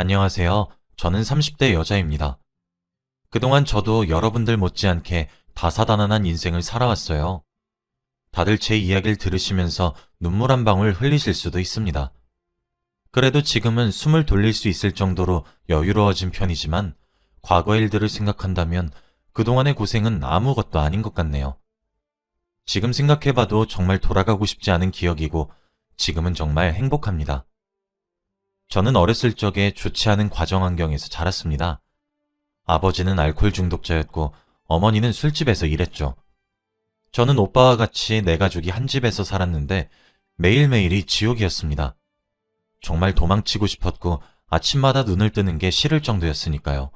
안녕하세요. 저는 30대 여자입니다. 그동안 저도 여러분들 못지않게 다사다난한 인생을 살아왔어요. 다들 제 이야기를 들으시면서 눈물 한 방울 흘리실 수도 있습니다. 그래도 지금은 숨을 돌릴 수 있을 정도로 여유로워진 편이지만 과거 일들을 생각한다면 그동안의 고생은 아무것도 아닌 것 같네요. 지금 생각해봐도 정말 돌아가고 싶지 않은 기억이고 지금은 정말 행복합니다. 저는 어렸을 적에 좋지 않은 과정 환경에서 자랐습니다. 아버지는 알코올 중독자였고 어머니는 술집에서 일했죠. 저는 오빠와 같이 내 가족이 한 집에서 살았는데 매일매일이 지옥이었습니다. 정말 도망치고 싶었고 아침마다 눈을 뜨는 게 싫을 정도였으니까요.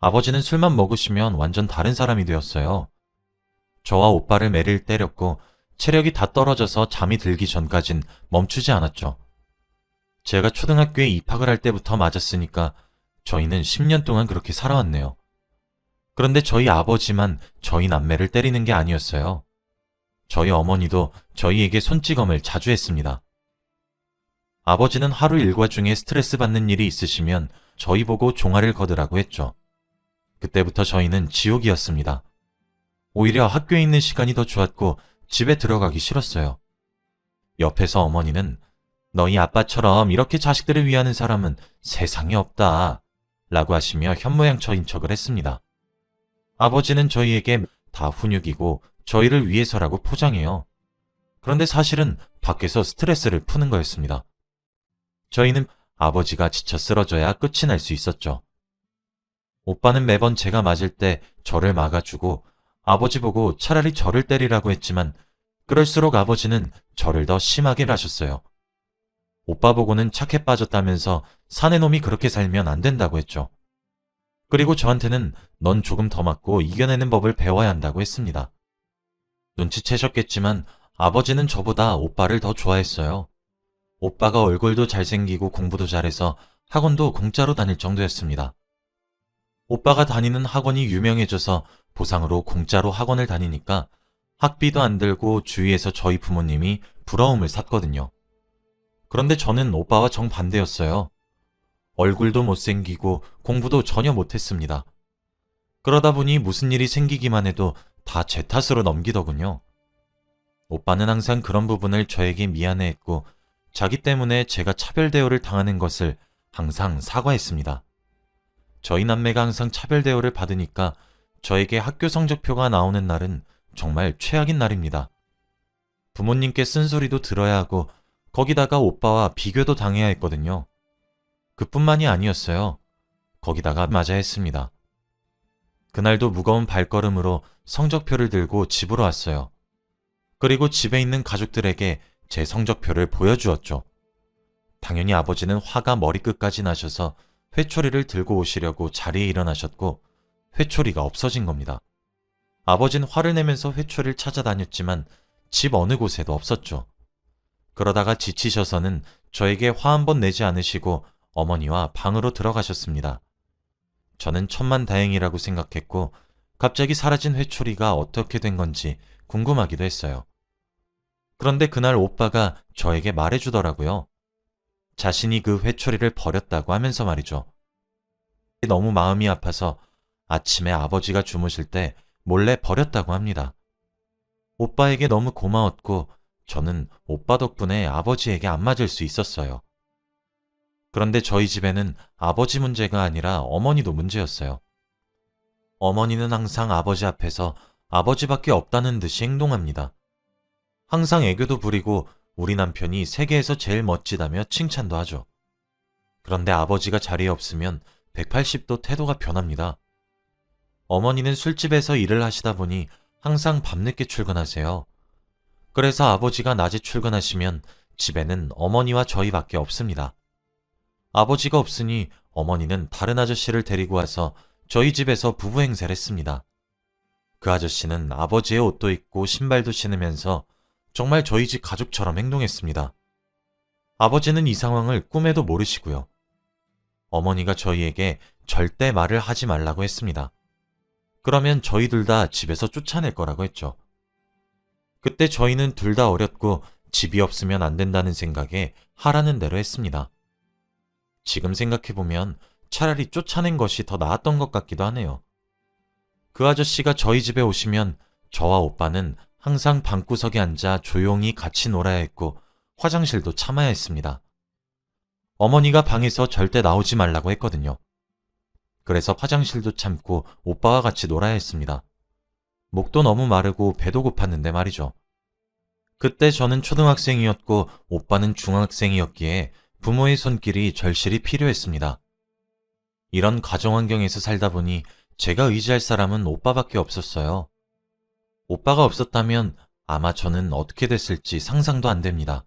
아버지는 술만 먹으시면 완전 다른 사람이 되었어요. 저와 오빠를 매일 때렸고 체력이 다 떨어져서 잠이 들기 전까진 멈추지 않았죠. 제가 초등학교에 입학을 할 때부터 맞았으니까 저희는 10년 동안 그렇게 살아왔네요. 그런데 저희 아버지만 저희 남매를 때리는 게 아니었어요. 저희 어머니도 저희에게 손찌검을 자주 했습니다. 아버지는 하루 일과 중에 스트레스 받는 일이 있으시면 저희 보고 종아리를 거두라고 했죠. 그때부터 저희는 지옥이었습니다. 오히려 학교에 있는 시간이 더 좋았고 집에 들어가기 싫었어요. 옆에서 어머니는 너희 아빠처럼 이렇게 자식들을 위하는 사람은 세상에 없다. 라고 하시며 현모양처인 척을 했습니다. 아버지는 저희에게 다 훈육이고 저희를 위해서라고 포장해요. 그런데 사실은 밖에서 스트레스를 푸는 거였습니다. 저희는 아버지가 지쳐 쓰러져야 끝이 날 수 있었죠. 오빠는 매번 제가 맞을 때 저를 막아주고 아버지 보고 차라리 저를 때리라고 했지만 그럴수록 아버지는 저를 더 심하게 하셨어요. 오빠 보고는 착해 빠졌다면서 사내 놈이 그렇게 살면 안 된다고 했죠. 그리고 저한테는 넌 조금 더 맞고 이겨내는 법을 배워야 한다고 했습니다. 눈치채셨겠지만 아버지는 저보다 오빠를 더 좋아했어요. 오빠가 얼굴도 잘생기고 공부도 잘해서 학원도 공짜로 다닐 정도였습니다. 오빠가 다니는 학원이 유명해져서 보상으로 공짜로 학원을 다니니까 학비도 안 들고 주위에서 저희 부모님이 부러움을 샀거든요. 그런데 저는 오빠와 정반대였어요. 얼굴도 못생기고 공부도 전혀 못했습니다. 그러다 보니 무슨 일이 생기기만 해도 다 제 탓으로 넘기더군요. 오빠는 항상 그런 부분을 저에게 미안해했고 자기 때문에 제가 차별 대우를 당하는 것을 항상 사과했습니다. 저희 남매가 항상 차별 대우를 받으니까 저에게 학교 성적표가 나오는 날은 정말 최악인 날입니다. 부모님께 쓴소리도 들어야 하고 거기다가 오빠와 비교도 당해야 했거든요. 그뿐만이 아니었어요. 거기다가 맞아야 했습니다. 그날도 무거운 발걸음으로 성적표를 들고 집으로 왔어요. 그리고 집에 있는 가족들에게 제 성적표를 보여주었죠. 당연히 아버지는 화가 머리끝까지 나셔서 회초리를 들고 오시려고 자리에 일어나셨고 회초리가 없어진 겁니다. 아버지는 화를 내면서 회초리를 찾아다녔지만 집 어느 곳에도 없었죠. 그러다가 지치셔서는 저에게 화 한 번 내지 않으시고 어머니와 방으로 들어가셨습니다. 저는 천만 다행이라고 생각했고 갑자기 사라진 회초리가 어떻게 된 건지 궁금하기도 했어요. 그런데 그날 오빠가 저에게 말해주더라고요. 자신이 그 회초리를 버렸다고 하면서 말이죠. 너무 마음이 아파서 아침에 아버지가 주무실 때 몰래 버렸다고 합니다. 오빠에게 너무 고마웠고 저는 오빠 덕분에 아버지에게 안 맞을 수 있었어요. 그런데 저희 집에는 아버지 문제가 아니라 어머니도 문제였어요. 어머니는 항상 아버지 앞에서 아버지밖에 없다는 듯이 행동합니다. 항상 애교도 부리고 우리 남편이 세계에서 제일 멋지다며 칭찬도 하죠. 그런데 아버지가 자리에 없으면 180도 태도가 변합니다. 어머니는 술집에서 일을 하시다 보니 항상 밤늦게 출근하세요. 그래서 아버지가 낮에 출근하시면 집에는 어머니와 저희밖에 없습니다. 아버지가 없으니 어머니는 다른 아저씨를 데리고 와서 저희 집에서 부부 행세를 했습니다. 그 아저씨는 아버지의 옷도 입고 신발도 신으면서 정말 저희 집 가족처럼 행동했습니다. 아버지는 이 상황을 꿈에도 모르시고요. 어머니가 저희에게 절대 말을 하지 말라고 했습니다. 그러면 저희들 다 집에서 쫓아낼 거라고 했죠. 그때 저희는 둘 다 어렸고 집이 없으면 안 된다는 생각에 하라는 대로 했습니다. 지금 생각해보면 차라리 쫓아낸 것이 더 나았던 것 같기도 하네요. 그 아저씨가 저희 집에 오시면 저와 오빠는 항상 방구석에 앉아 조용히 같이 놀아야 했고 화장실도 참아야 했습니다. 어머니가 방에서 절대 나오지 말라고 했거든요. 그래서 화장실도 참고 오빠와 같이 놀아야 했습니다. 목도 너무 마르고 배도 고팠는데 말이죠. 그때 저는 초등학생이었고 오빠는 중학생이었기에 부모의 손길이 절실히 필요했습니다. 이런 가정 환경에서 살다 보니 제가 의지할 사람은 오빠밖에 없었어요. 오빠가 없었다면 아마 저는 어떻게 됐을지 상상도 안 됩니다.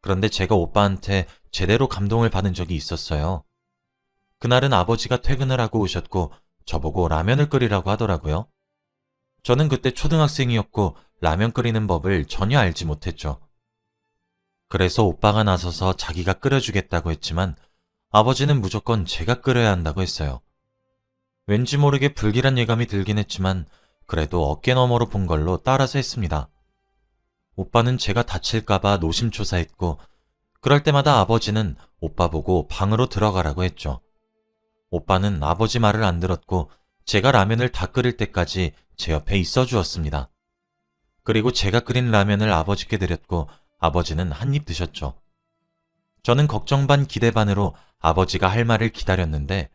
그런데 제가 오빠한테 제대로 감동을 받은 적이 있었어요. 그날은 아버지가 퇴근을 하고 오셨고 저보고 라면을 끓이라고 하더라고요. 저는 그때 초등학생이었고 라면 끓이는 법을 전혀 알지 못했죠. 그래서 오빠가 나서서 자기가 끓여주겠다고 했지만 아버지는 무조건 제가 끓여야 한다고 했어요. 왠지 모르게 불길한 예감이 들긴 했지만 그래도 어깨 너머로 본 걸로 따라서 했습니다. 오빠는 제가 다칠까봐 노심초사했고 그럴 때마다 아버지는 오빠 보고 방으로 들어가라고 했죠. 오빠는 아버지 말을 안 들었고 제가 라면을 다 끓일 때까지 제 옆에 있어 주었습니다. 그리고 제가 끓인 라면을 아버지께 드렸고 아버지는 한 입 드셨죠. 저는 걱정 반 기대 반으로 아버지가 할 말을 기다렸는데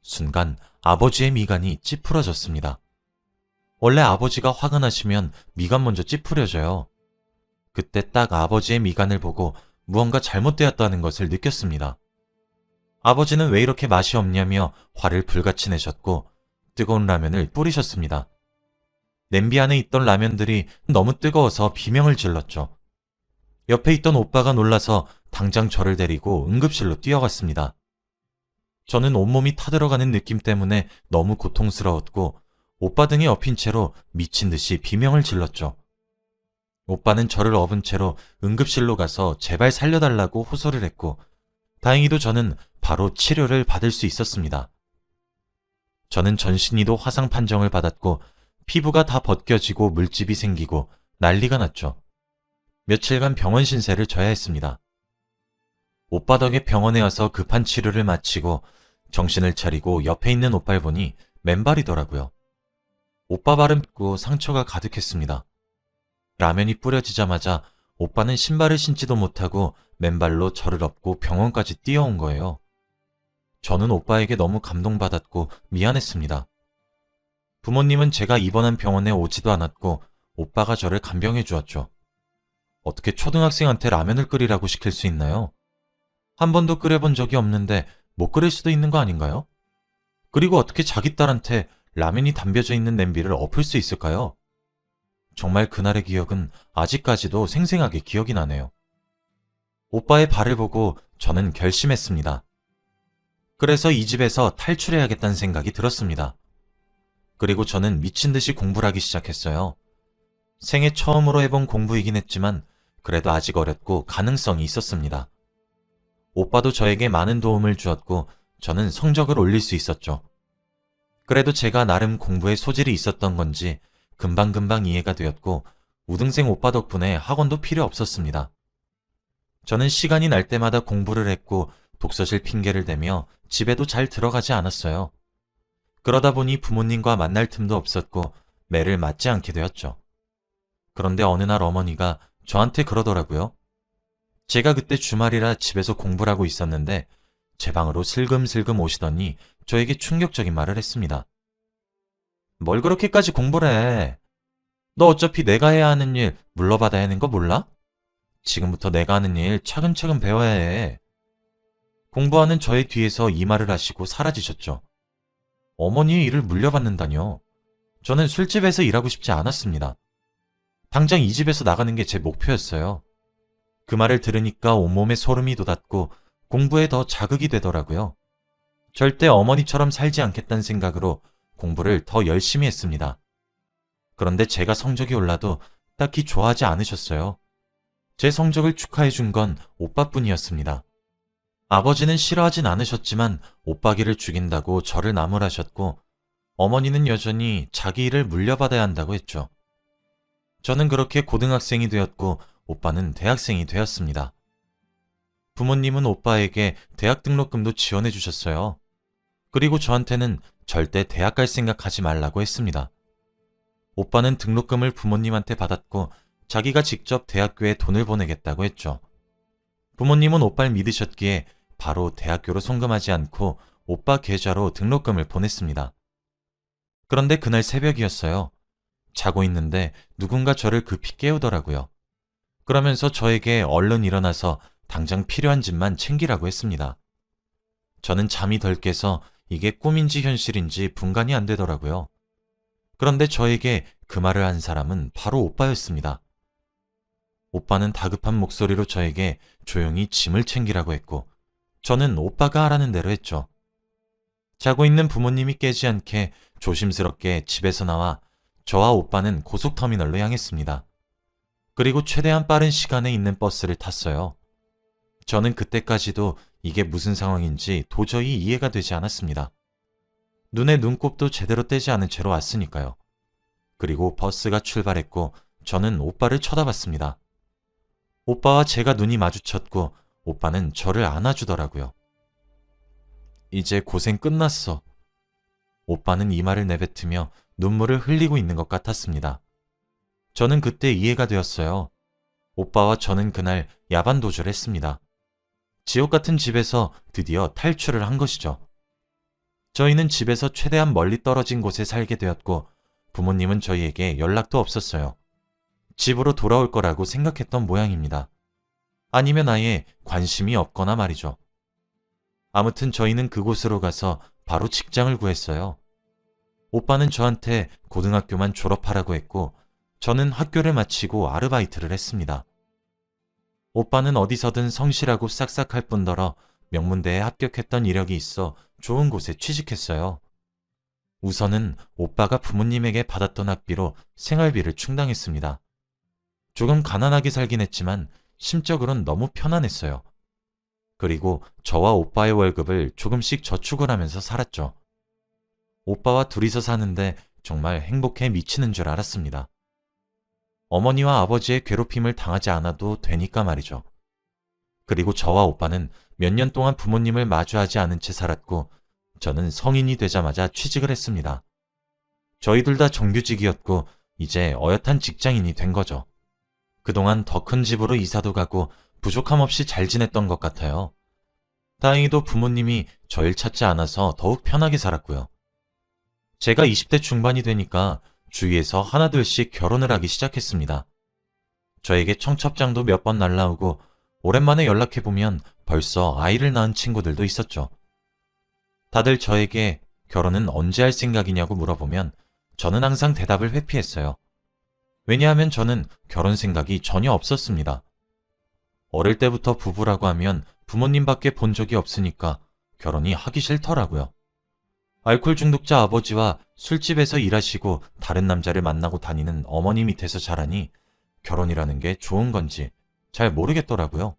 순간 아버지의 미간이 찌푸러졌습니다. 원래 아버지가 화가 나시면 미간 먼저 찌푸려져요. 그때 딱 아버지의 미간을 보고 무언가 잘못되었다는 것을 느꼈습니다. 아버지는 왜 이렇게 맛이 없냐며 화를 불같이 내셨고 뜨거운 라면을 뿌리셨습니다. 냄비 안에 있던 라면들이 너무 뜨거워서 비명을 질렀죠. 옆에 있던 오빠가 놀라서 당장 저를 데리고 응급실로 뛰어갔습니다. 저는 온몸이 타들어가는 느낌 때문에 너무 고통스러웠고 오빠 등에 엎인 채로 미친 듯이 비명을 질렀죠. 오빠는 저를 업은 채로 응급실로 가서 제발 살려달라고 호소를 했고 다행히도 저는 바로 치료를 받을 수 있었습니다. 저는 전신이도 화상 판정을 받았고 피부가 다 벗겨지고 물집이 생기고 난리가 났죠. 며칠간 병원 신세를 져야 했습니다. 오빠 덕에 병원에 와서 급한 치료를 마치고 정신을 차리고 옆에 있는 오빠를 보니 맨발이더라고요. 오빠 발은 고 상처가 가득했습니다. 라면이 뿌려지자마자 오빠는 신발을 신지도 못하고 맨발로 저를 업고 병원까지 뛰어온 거예요. 저는 오빠에게 너무 감동받았고 미안했습니다. 부모님은 제가 입원한 병원에 오지도 않았고 오빠가 저를 간병해 주었죠. 어떻게 초등학생한테 라면을 끓이라고 시킬 수 있나요? 한 번도 끓여본 적이 없는데 못 끓일 수도 있는 거 아닌가요? 그리고 어떻게 자기 딸한테 라면이 담겨져 있는 냄비를 엎을 수 있을까요? 정말 그날의 기억은 아직까지도 생생하게 기억이 나네요. 오빠의 발을 보고 저는 결심했습니다. 그래서 이 집에서 탈출해야겠다는 생각이 들었습니다. 그리고 저는 미친 듯이 공부를 하기 시작했어요. 생애 처음으로 해본 공부이긴 했지만 그래도 아직 어렸고 가능성이 있었습니다. 오빠도 저에게 많은 도움을 주었고 저는 성적을 올릴 수 있었죠. 그래도 제가 나름 공부에 소질이 있었던 건지 금방금방 이해가 되었고 우등생 오빠 덕분에 학원도 필요 없었습니다. 저는 시간이 날 때마다 공부를 했고 독서실 핑계를 대며 집에도 잘 들어가지 않았어요. 그러다 보니 부모님과 만날 틈도 없었고 매를 맞지 않게 되었죠. 그런데 어느 날 어머니가 저한테 그러더라고요. 제가 그때 주말이라 집에서 공부를 하고 있었는데 제 방으로 슬금슬금 오시더니 저에게 충격적인 말을 했습니다. 뭘 그렇게까지 공부를 해? 너 어차피 내가 해야 하는 일 물러받아야 하는 거 몰라? 지금부터 내가 하는 일 차근차근 배워야 해. 공부하는 저의 뒤에서 이 말을 하시고 사라지셨죠. 어머니의 일을 물려받는다뇨. 저는 술집에서 일하고 싶지 않았습니다. 당장 이 집에서 나가는 게 제 목표였어요. 그 말을 들으니까 온몸에 소름이 돋았고 공부에 더 자극이 되더라고요. 절대 어머니처럼 살지 않겠다는 생각으로 공부를 더 열심히 했습니다. 그런데 제가 성적이 올라도 딱히 좋아하지 않으셨어요. 제 성적을 축하해 준 건 오빠뿐이었습니다. 아버지는 싫어하진 않으셨지만 오빠기를 죽인다고 저를 나무라셨고 어머니는 여전히 자기 일을 물려받아야 한다고 했죠. 저는 그렇게 고등학생이 되었고 오빠는 대학생이 되었습니다. 부모님은 오빠에게 대학 등록금도 지원해 주셨어요. 그리고 저한테는 절대 대학 갈 생각하지 말라고 했습니다. 오빠는 등록금을 부모님한테 받았고 자기가 직접 대학교에 돈을 보내겠다고 했죠. 부모님은 오빠를 믿으셨기에 바로 대학교로 송금하지 않고 오빠 계좌로 등록금을 보냈습니다. 그런데 그날 새벽이었어요. 자고 있는데 누군가 저를 급히 깨우더라고요. 그러면서 저에게 얼른 일어나서 당장 필요한 집만 챙기라고 했습니다. 저는 잠이 덜 깨서 이게 꿈인지 현실인지 분간이 안 되더라고요. 그런데 저에게 그 말을 한 사람은 바로 오빠였습니다. 오빠는 다급한 목소리로 저에게 조용히 짐을 챙기라고 했고, 저는 오빠가 하라는 대로 했죠. 자고 있는 부모님이 깨지 않게 조심스럽게 집에서 나와 저와 오빠는 고속터미널로 향했습니다. 그리고 최대한 빠른 시간에 있는 버스를 탔어요. 저는 그때까지도 이게 무슨 상황인지 도저히 이해가 되지 않았습니다. 눈에 눈곱도 제대로 떼지 않은 채로 왔으니까요. 그리고 버스가 출발했고 저는 오빠를 쳐다봤습니다. 오빠와 제가 눈이 마주쳤고 오빠는 저를 안아주더라고요. 이제 고생 끝났어. 오빠는 이 말을 내뱉으며 눈물을 흘리고 있는 것 같았습니다. 저는 그때 이해가 되었어요. 오빠와 저는 그날 야반 도주를 했습니다. 지옥 같은 집에서 드디어 탈출을 한 것이죠. 저희는 집에서 최대한 멀리 떨어진 곳에 살게 되었고 부모님은 저희에게 연락도 없었어요. 집으로 돌아올 거라고 생각했던 모양입니다. 아니면 아예 관심이 없거나 말이죠. 아무튼 저희는 그곳으로 가서 바로 직장을 구했어요. 오빠는 저한테 고등학교만 졸업하라고 했고 저는 학교를 마치고 아르바이트를 했습니다. 오빠는 어디서든 성실하고 싹싹할 뿐더러 명문대에 합격했던 이력이 있어 좋은 곳에 취직했어요. 우선은 오빠가 부모님에게 받았던 학비로 생활비를 충당했습니다. 조금 가난하게 살긴 했지만 심적으론 너무 편안했어요. 그리고 저와 오빠의 월급을 조금씩 저축을 하면서 살았죠. 오빠와 둘이서 사는데 정말 행복해 미치는 줄 알았습니다. 어머니와 아버지의 괴롭힘을 당하지 않아도 되니까 말이죠. 그리고 저와 오빠는 몇 년 동안 부모님을 마주하지 않은 채 살았고 저는 성인이 되자마자 취직을 했습니다. 저희 둘 다 정규직이었고 이제 어엿한 직장인이 된 거죠. 그동안 더 큰 집으로 이사도 가고 부족함 없이 잘 지냈던 것 같아요. 다행히도 부모님이 저를 찾지 않아서 더욱 편하게 살았고요. 제가 20대 중반이 되니까 주위에서 하나둘씩 결혼을 하기 시작했습니다. 저에게 청첩장도 몇 번 날라오고 오랜만에 연락해보면 벌써 아이를 낳은 친구들도 있었죠. 다들 저에게 결혼은 언제 할 생각이냐고 물어보면 저는 항상 대답을 회피했어요. 왜냐하면 저는 결혼 생각이 전혀 없었습니다. 어릴 때부터 부부라고 하면 부모님밖에 본 적이 없으니까 결혼이 하기 싫더라고요. 알코올 중독자 아버지와 술집에서 일하시고 다른 남자를 만나고 다니는 어머니 밑에서 자라니 결혼이라는 게 좋은 건지 잘 모르겠더라고요.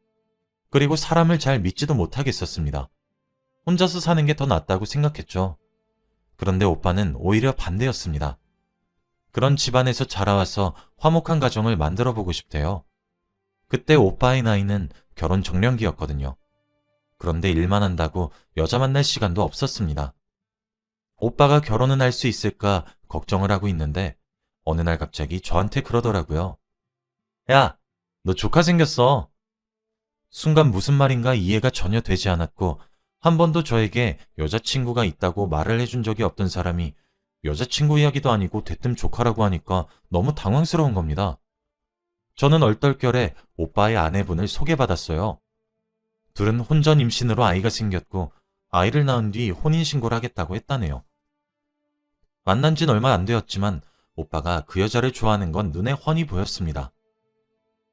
그리고 사람을 잘 믿지도 못하겠었습니다. 혼자서 사는 게 더 낫다고 생각했죠. 그런데 오빠는 오히려 반대였습니다. 그런 집안에서 자라와서 화목한 가정을 만들어 보고 싶대요. 그때 오빠의 나이는 결혼 정년기였거든요. 그런데 일만 한다고 여자 만날 시간도 없었습니다. 오빠가 결혼은 할 수 있을까 걱정을 하고 있는데 어느 날 갑자기 저한테 그러더라고요. 야, 너 조카 생겼어. 순간 무슨 말인가 이해가 전혀 되지 않았고 한 번도 저에게 여자친구가 있다고 말을 해준 적이 없던 사람이 여자친구 이야기도 아니고 대뜸 조카라고 하니까 너무 당황스러운 겁니다. 저는 얼떨결에 오빠의 아내분을 소개받았어요. 둘은 혼전 임신으로 아이가 생겼고 아이를 낳은 뒤 혼인신고를 하겠다고 했다네요. 만난 진 얼마 안 되었지만 오빠가 그 여자를 좋아하는 건 눈에 훤히 보였습니다.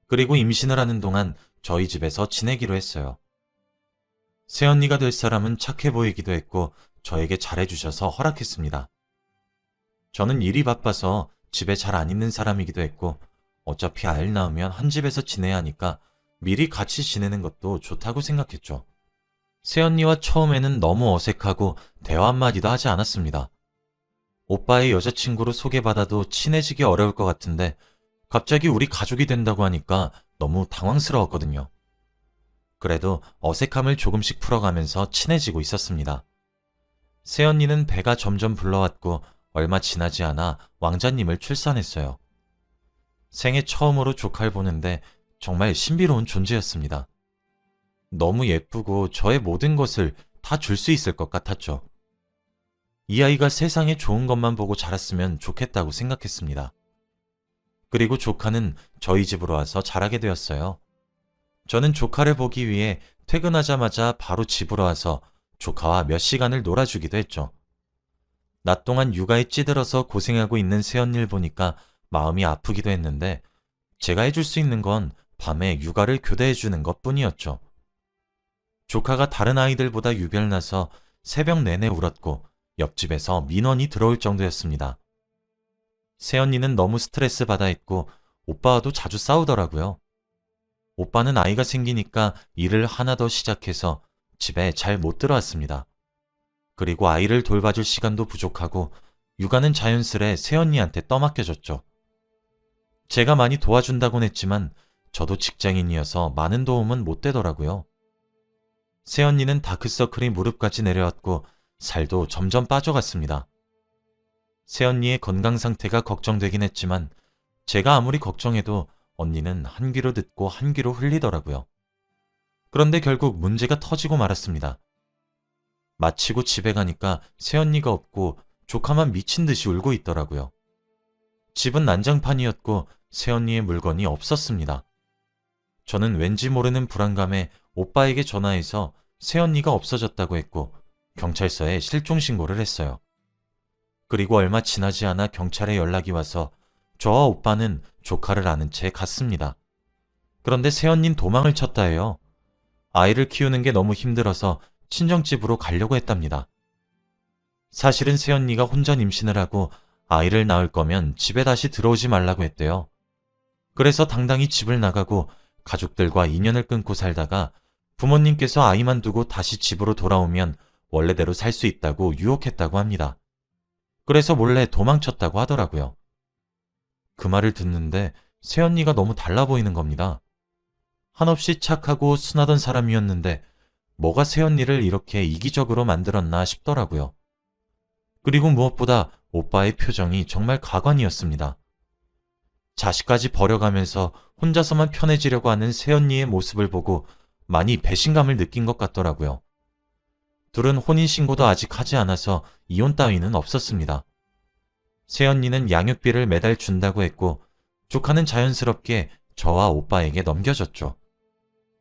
그리고 임신을 하는 동안 저희 집에서 지내기로 했어요. 새언니가 될 사람은 착해 보이기도 했고 저에게 잘해주셔서 허락했습니다. 저는 일이 바빠서 집에 잘 안 있는 사람이기도 했고 어차피 아이를 낳으면 한 집에서 지내야 하니까 미리 같이 지내는 것도 좋다고 생각했죠. 새언니와 처음에는 너무 어색하고 대화 한마디도 하지 않았습니다. 오빠의 여자친구로 소개받아도 친해지기 어려울 것 같은데 갑자기 우리 가족이 된다고 하니까 너무 당황스러웠거든요. 그래도 어색함을 조금씩 풀어가면서 친해지고 있었습니다. 새언니는 배가 점점 불러왔고 얼마 지나지 않아 왕자님을 출산했어요. 생애 처음으로 조카를 보는데 정말 신비로운 존재였습니다. 너무 예쁘고 저의 모든 것을 다 줄 수 있을 것 같았죠. 이 아이가 세상에 좋은 것만 보고 자랐으면 좋겠다고 생각했습니다. 그리고 조카는 저희 집으로 와서 자라게 되었어요. 저는 조카를 보기 위해 퇴근하자마자 바로 집으로 와서 조카와 몇 시간을 놀아주기도 했죠. 낮 동안 육아에 찌들어서 고생하고 있는 새언니를 보니까 마음이 아프기도 했는데 제가 해줄 수 있는 건 밤에 육아를 교대해 주는 것 뿐이었죠. 조카가 다른 아이들보다 유별나서 새벽 내내 울었고 옆집에서 민원이 들어올 정도였습니다. 새언니는 너무 스트레스 받아 했고 오빠와도 자주 싸우더라고요. 오빠는 아이가 생기니까 일을 하나 더 시작해서 집에 잘 못 들어왔습니다. 그리고 아이를 돌봐줄 시간도 부족하고 육아는 자연스레 새언니한테 떠맡겨졌죠. 제가 많이 도와준다곤 했지만 저도 직장인이어서 많은 도움은 못 되더라고요. 새언니는 다크서클이 무릎까지 내려왔고 살도 점점 빠져갔습니다. 새언니의 건강 상태가 걱정되긴 했지만 제가 아무리 걱정해도 언니는 한 귀로 듣고 한 귀로 흘리더라고요. 그런데 결국 문제가 터지고 말았습니다. 마치고 집에 가니까 새언니가 없고 조카만 미친 듯이 울고 있더라고요. 집은 난장판이었고 새언니의 물건이 없었습니다. 저는 왠지 모르는 불안감에 오빠에게 전화해서 새언니가 없어졌다고 했고 경찰서에 실종 신고를 했어요. 그리고 얼마 지나지 않아 경찰에 연락이 와서 저와 오빠는 조카를 아는 채 갔습니다. 그런데 새언닌 도망을 쳤다 해요. 아이를 키우는 게 너무 힘들어서 친정집으로 가려고 했답니다. 사실은 새언니가 혼자 임신을 하고 아이를 낳을 거면 집에 다시 들어오지 말라고 했대요. 그래서 당당히 집을 나가고 가족들과 인연을 끊고 살다가 부모님께서 아이만 두고 다시 집으로 돌아오면 원래대로 살 수 있다고 유혹했다고 합니다. 그래서 몰래 도망쳤다고 하더라고요. 그 말을 듣는데 새언니가 너무 달라 보이는 겁니다. 한없이 착하고 순하던 사람이었는데 뭐가 새언니를 이렇게 이기적으로 만들었나 싶더라고요. 그리고 무엇보다 오빠의 표정이 정말 가관이었습니다. 자식까지 버려가면서 혼자서만 편해지려고 하는 새언니의 모습을 보고 많이 배신감을 느낀 것 같더라고요. 둘은 혼인신고도 아직 하지 않아서 이혼 따위는 없었습니다. 새언니는 양육비를 매달 준다고 했고 조카는 자연스럽게 저와 오빠에게 넘겨졌죠.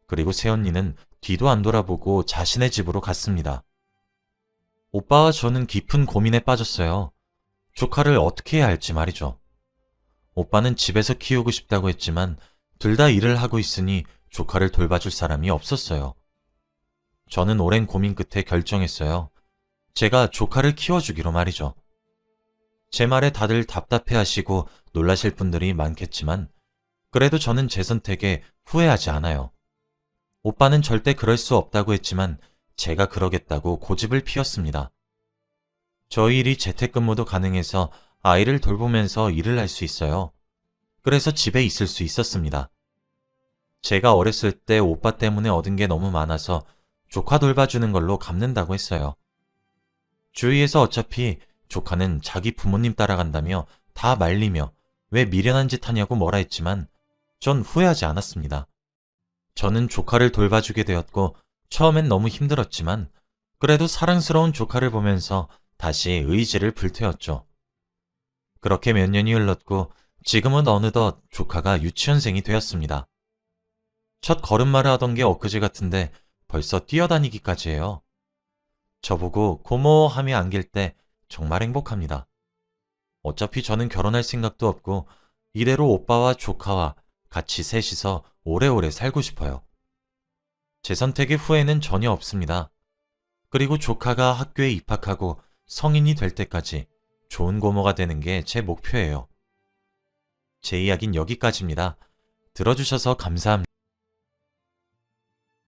그리고 새언니는 뒤도 안 돌아보고 자신의 집으로 갔습니다. 오빠와 저는 깊은 고민에 빠졌어요. 조카를 어떻게 해야 할지 말이죠. 오빠는 집에서 키우고 싶다고 했지만 둘 다 일을 하고 있으니 조카를 돌봐줄 사람이 없었어요. 저는 오랜 고민 끝에 결정했어요. 제가 조카를 키워주기로 말이죠. 제 말에 다들 답답해 하시고 놀라실 분들이 많겠지만, 그래도 저는 제 선택에 후회하지 않아요. 오빠는 절대 그럴 수 없다고 했지만, 제가 그러겠다고 고집을 피웠습니다. 저희 일이 재택근무도 가능해서 아이를 돌보면서 일을 할 수 있어요. 그래서 집에 있을 수 있었습니다. 제가 어렸을 때 오빠 때문에 얻은 게 너무 많아서 조카 돌봐주는 걸로 갚는다고 했어요. 주위에서 어차피 조카는 자기 부모님 따라간다며 다 말리며 왜 미련한 짓 하냐고 뭐라 했지만 전 후회하지 않았습니다. 저는 조카를 돌봐주게 되었고 처음엔 너무 힘들었지만 그래도 사랑스러운 조카를 보면서 다시 의지를 불태웠죠. 그렇게 몇 년이 흘렀고 지금은 어느덧 조카가 유치원생이 되었습니다. 첫 걸음마를 하던 게 엊그제 같은데 벌써 뛰어다니기까지 해요. 저보고 고모함이 안길 때 정말 행복합니다. 어차피 저는 결혼할 생각도 없고 이대로 오빠와 조카와 같이 셋이서 오래오래 살고 싶어요. 제 선택의 후회는 전혀 없습니다. 그리고 조카가 학교에 입학하고 성인이 될 때까지 좋은 고모가 되는 게 제 목표예요. 제 이야기는 여기까지입니다. 들어주셔서 감사합니다.